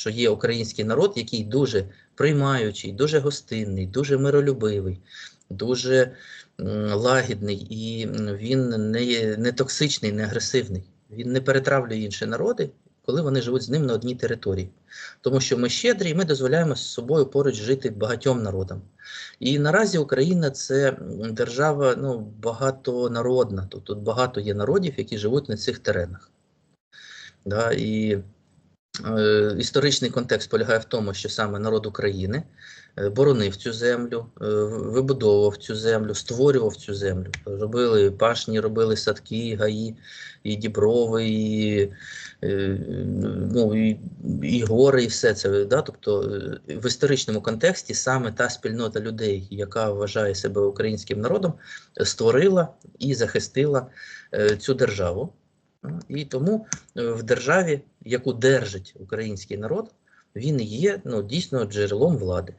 що є український народ, який дуже приймаючий, дуже гостинний, дуже миролюбивий, дуже лагідний, і він не, не токсичний, не агресивний. Він не перетравлює інші народи, коли вони живуть з ним на одній території. Тому що ми щедрі, і ми дозволяємо з собою поруч жити багатьом народам. І наразі Україна це держава ну, багатонародна. Тут, тут багато є народів, які живуть на цих теренах. Да, і історичний контекст полягає в тому, що саме народ України е, боронив цю землю, е, вибудовував цю землю, створював цю землю. Робили пашні, робили садки, гаї, і діброви, і, е, ну, і, і гори, і все це. Да? Тобто е, в історичному контексті саме та спільнота людей, яка вважає себе українським народом, створила і захистила е, цю державу. І тому е, в державі, яку держить український народ, він є ну, дійсно джерелом влади.